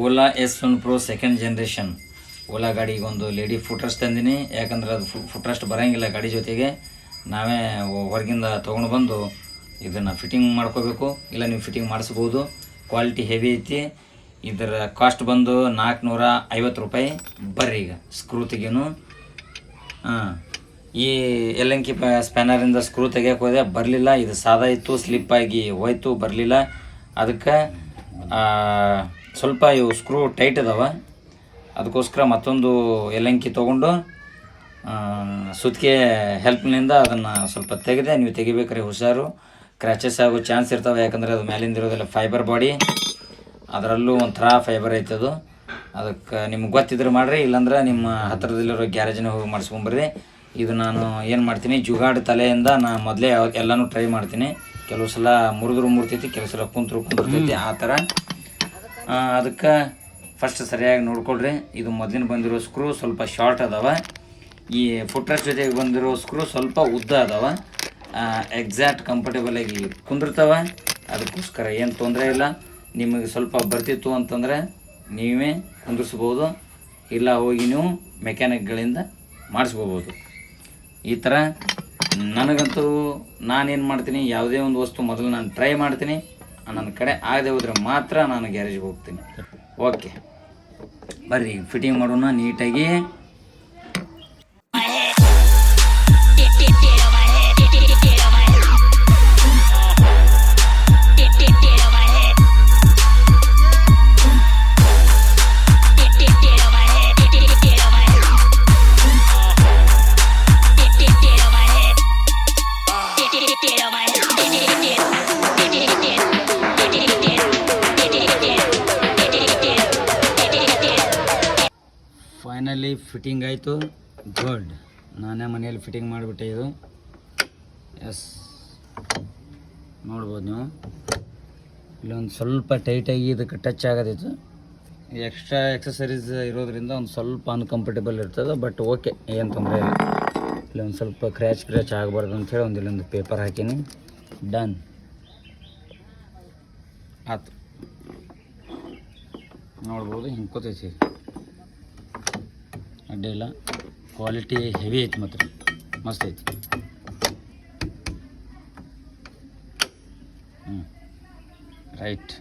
Ola S one pro second generation. Ola ಗಾಡಿಗೆ ಒಂದು lady ಫುಟ್ರಸ್ಟ್ ತಂದಿನಿ. ಯಾಕಂದ್ರೆ ಅದು ಫುಟ್ರಸ್ಟ್ ಬರೋಂಗಿಲ್ಲ ಗಾಡಿ ಜೊತೆಗೆ. ನಾವೇ ಹೊರಗಿಂದ ತೊಗೊಂಡು ಬಂದು ಇದನ್ನು ಫಿಟ್ಟಿಂಗ್ ಮಾಡ್ಕೋಬೇಕು. ಇಲ್ಲ ನೀವು ಫಿಟ್ಟಿಂಗ್ ಮಾಡಿಸ್ಬೋದು. ಕ್ವಾಲಿಟಿ ಹೆವಿ ಐತಿ. ಇದರ ಕಾಸ್ಟ್ ಬಂದು ನಾಲ್ಕುನೂರ ಐವತ್ತು ರೂಪಾಯಿ. ಬರ್ರಿ ಈಗ ಸ್ಕ್ರೂ ತೆಗಿಯೂ ಹಾಂ, ಈ ಎಲ್ಲಂಕಿ ಪ ಸ್ಪ್ಯಾನರಿಂದ ಸ್ಕ್ರೂ ತೆಗಿಯೋಕೆ ಹೋದೆ. ಬರಲಿಲ್ಲ. ಇದು ಸಾದಾ ಇತ್ತು ಸ್ಲಿಪ್ಪಾಗಿ ಹೋಯ್ತು, ಬರಲಿಲ್ಲ. ಅದಕ್ಕೆ ಸ್ವಲ್ಪ ಇವು ಸ್ಕ್ರೂ ಟೈಟ್ ಅದಾವ ಅದಕ್ಕೋಸ್ಕರ ಮತ್ತೊಂದು ಎಲ್ಲಂಕಿ ತೊಗೊಂಡು ಸುತ್ತಿಗೆ ಹೆಲ್ಪ್ನಿಂದ ಅದನ್ನು ಸ್ವಲ್ಪ ತೆಗೆದೆ, ನೀವು ತೆಗಿಬೇಕ್ರಿ ಹುಷಾರು. ಕ್ರ್ಯಾಚಸ್ ಆಗೋ ಚಾನ್ಸ್ ಇರ್ತಾವೆ, ಯಾಕಂದರೆ ಅದು ಮೇಲಿಂದ ಇರೋದೆಲ್ಲ ಫೈಬರ್ ಬಾಡಿ ಅದರಲ್ಲೂ ಒಂಥರ ಫೈಬರ್ ಐತದು ಅದು. ಅದಕ್ಕೆ ನಿಮ್ಗೆ ಗೊತ್ತಿದ್ರೆ ಮಾಡಿರಿ, ಇಲ್ಲಾಂದ್ರೆ ನಿಮ್ಮ ಹತ್ತಿರದಲ್ಲಿರೋ ಗ್ಯಾರೇಜ್ನ ಹೋಗಿ ಮಾಡಿಸ್ಕೊಂಬರ್ರಿ. ಇದು ನಾನು ಏನು ಮಾಡ್ತೀನಿ, ಜುಗಾಡ್ ತಲೆಯಿಂದ ನಾನು ಮೊದಲೇ ಎಲ್ಲನೂ ಟ್ರೈ ಮಾಡ್ತೀನಿ. ಕೆಲವು ಸಲ ಮುರಿದ್ರು ಮುರ್ತೈತಿ ಕೆಲವು ಸಲ ಕುಂತರು ಕುಂತಿರ್ತೈತಿ, ಆ ಥರ. ಅದಕ್ಕೆ ಫಸ್ಟ್ ಸರಿಯಾಗಿ ನೋಡ್ಕೊಳ್ರಿ. ಇದು ಮೊದಲಿನ ಬಂದಿರೋ ಸ್ಕ್ರೂ ಸ್ವಲ್ಪ ಶಾರ್ಟ್ ಅದಾವ. ಈ ಫುಟ್ರ ಜೊತೆಗೆ ಬಂದಿರೋ ಸ್ಕ್ರೂ ಸ್ವಲ್ಪ ಉದ್ದ ಅದಾವ. ಎಕ್ಸಾಕ್ಟ್ ಕಂಫರ್ಟೇಬಲ್ ಆಗಿ ಕುಂದಿರ್ತಾವ. ಅದಕ್ಕೋಸ್ಕರ ಏನು ತೊಂದರೆ ಇಲ್ಲ. ನಿಮಗೆ ಸ್ವಲ್ಪ ಬರ್ತಿತ್ತು ಅಂತಂದರೆ ನೀವೇ ಕುಂದಿರ್ಸ್ಬೋದು. ಇಲ್ಲ ಹೋಗಿ ನೀವು ಮೆಕ್ಯಾನಿಕ್ಗಳಿಂದ ಮಾಡಿಸ್ಕೋಬೋದು. ಈ ಥರ ನನಗಂತೂ ನಾನೇನು ಮಾಡ್ತೀನಿ, ಯಾವುದೇ ಒಂದು ವಸ್ತು ಮೊದಲು ನಾನು ಟ್ರೈ ಮಾಡ್ತೀನಿ. ನನ್ನ ಕಡೆ ಆಗದೆ ಹೋದ್ರೆ ಮಾತ್ರ ನಾನು ಗ್ಯಾರೇಜ್ಗೆ ಹೋಗ್ತೀನಿ. ಓಕೆ ಬರ್ರಿ ಫಿಟ್ಟಿಂಗ್ ಮಾಡೋಣ ನೀಟಾಗಿ. ಫೈನಲಿ ಫಿಟ್ಟಿಂಗ್ ಆಯಿತು. ಗುಡ್ ನಾನೇ ಮನೆಯಲ್ಲಿ ಫಿಟ್ಟಿಂಗ್ ಮಾಡಿಬಿಟ್ಟೆ ಇದು. ಎಸ್ ನೋಡ್ಬೋದು ನೀವು. ಇಲ್ಲೊಂದು ಸ್ವಲ್ಪ ಟೈಟಾಗಿ ಇದಕ್ಕೆ ಟಚ್ ಆಗೋದಿತ್ತು. ಎಕ್ಸ್ಟ್ರಾ ಎಕ್ಸಸರೀಸ್ ಇರೋದ್ರಿಂದ ಒಂದು ಸ್ವಲ್ಪ ಅನ್ಕಂಫರ್ಟೇಬಲ್ ಇರ್ತದೆ ಬಟ್ ಓಕೆ ಏನು ತೊಂದರೆ ಇಲ್ಲ. ಇಲ್ಲೊಂದು ಸ್ವಲ್ಪ ಕ್ರ್ಯಾಚ್ ಕ್ರ್ಯಾಚ್ ಆಗಬಾರ್ದು ಅಂಥೇಳಿ ಒಂದು ಇಲ್ಲೊಂದು ಪೇಪರ್ ಹಾಕೀನಿ. ಡನ್ ಆಯ್ತು ನೋಡ್ಬೋದು, ಹಿಂಗೆ ಕೂತೈತಿ. ಅಡ್ಡಿ ಇಲ್ಲ ಕ್ವಾಲಿಟಿ ಹೆವಿ ಐತಿ ಮಾತ್ರ ಮಸ್ತ್ ಐತಿ ಹ್ಞೂ ರೈಟ್